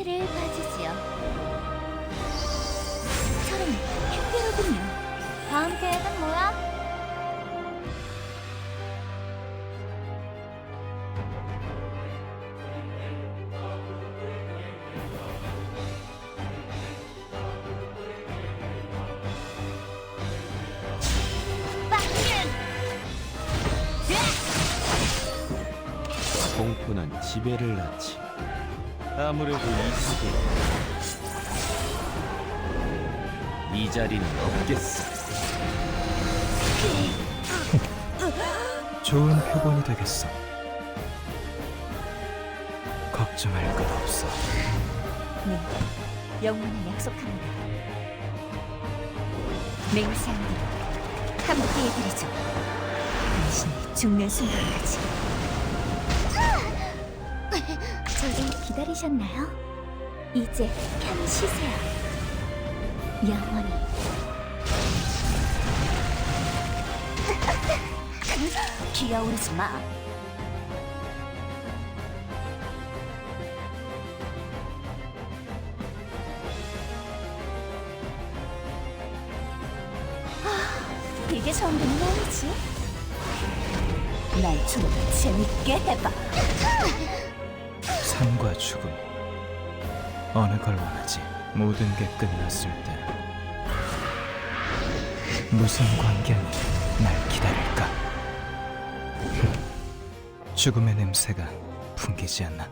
힌트를 봐주지요. 저런 큐피로군요. 다음 계획은 뭐야? 공포는 지배를 낳지. 아무래도 이 세계 이 자리는 없겠어. 좋은 표본이 되겠어. 걱정할 것 없어. 네, 영원한 약속합니다. 맹세합니다. 함께 해드리죠. 당신이 죽는 순간까지. 기다리셨나요? 이제 편히 쉬세요. 영원히. 기어오르지 마. 이게 전부는 아니지. 날 좀 더 재밌게 해봐. 삶과 죽음. 어느 걸 원하지? 모든 게 끝났을 때 무슨 광경이 날 기다릴까? 죽음의 냄새가 풍기지 않나?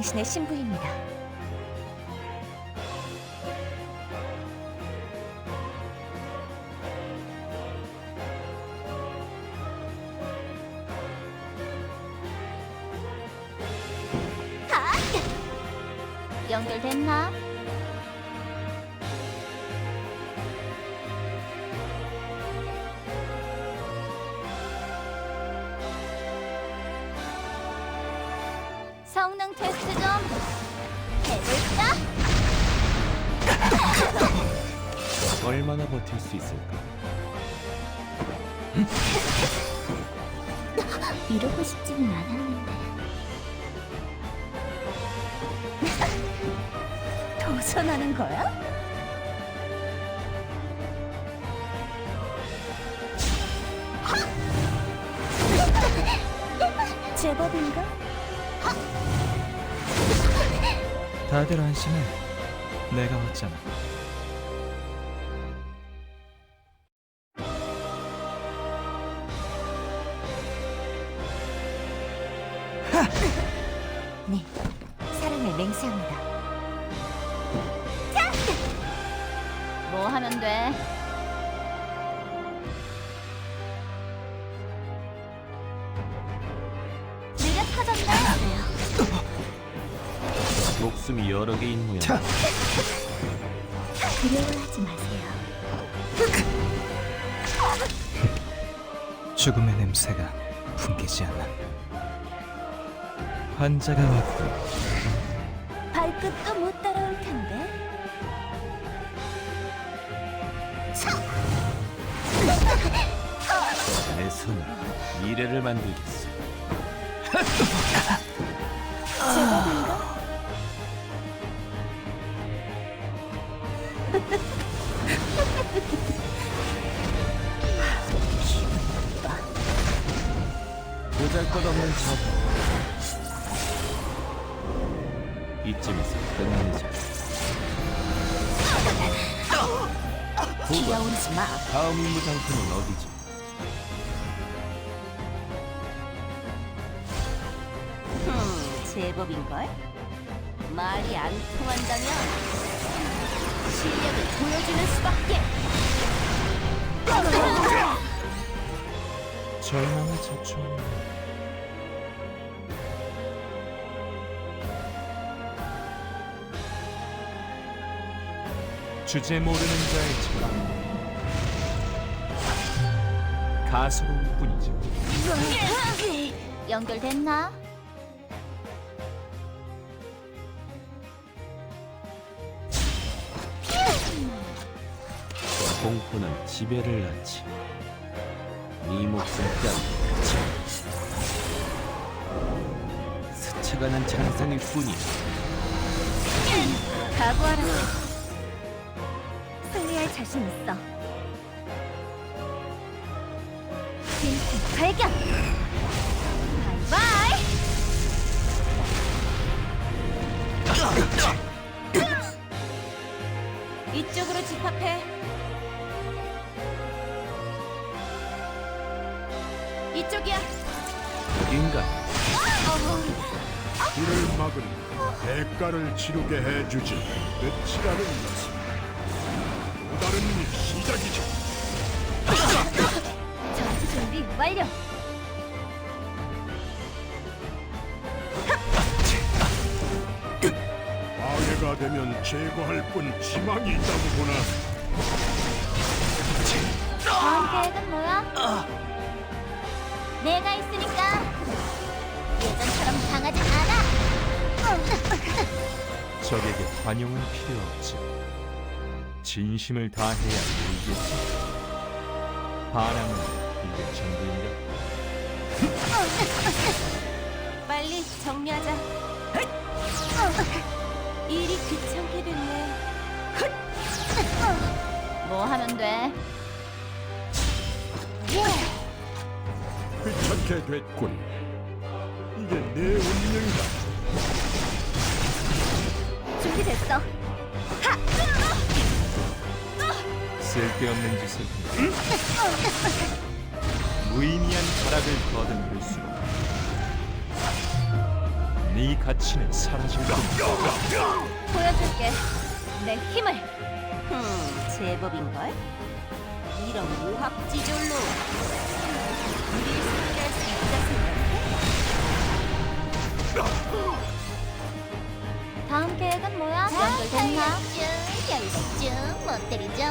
당신의 신부입니다. 아! 연결됐나? 성능 테스트 좀 해볼까? 얼마나 버틸 수 있을까? 이러고 싶지는 않았는데 도전하는 거야? 제법인가? 다들 안심해. 내가 왔잖아. 네, 사랑을 맹세합니다. 뭐 하면 돼? 목숨이 여러 개인 모양. 두려워하지 마세요. 죽음의 냄새가 풍기지 않나? 환자가 왔고 발끝도 못 따라올 텐데. 내 손으로 미래를 만들겠어. 이쯤에서 끝내자. 보관. 기어오르지 마. 다음 임무 장소는 어디지? 흠, 제법인걸? 말이 안 통한다면 실력을 보여주는 수밖에. 절망을 자초 주제 모르는 자의 집안 가스로울 뿐이죠. 연결됐나? 공포는 지배를 낳지. 네 목숨 따위 스쳐가는 잔상일 뿐이야. 각오하라. 자신 있어. 빈틈 발견. 바이바이. 이쪽으로 집합해. 이쪽이야. 인간 이를 막으니 대가를 치르게 해주지 끝이라는 것은 또다 른 시작이지 전투 준비 완료. 방해가 되면 제거할 뿐 지망이 있다고 보나 다음 계획은 뭐야? 내가 있으니까 예전처럼 당하지 않아. 적에게 관용은 필요 없지. 진심을 다해야 이기지. 바람은 이게 전부인가? 빨리 정리하자. 일이 귀찮게 됐네. 뭐 하면 돼? 귀찮게 됐군 이게 내 운명이다 준비됐어. 쓸데없는 짓을 무의미한 가락을 거듭할수록 네 가치는 사라질 뿐이야. 보여줄게. 내 힘을. 흠, 제법인걸? 이런 오합지졸로 우리 승리할 수 있다 생각해? 다음 계획은 뭐야? 연결됐나? 결승 못 때리죠?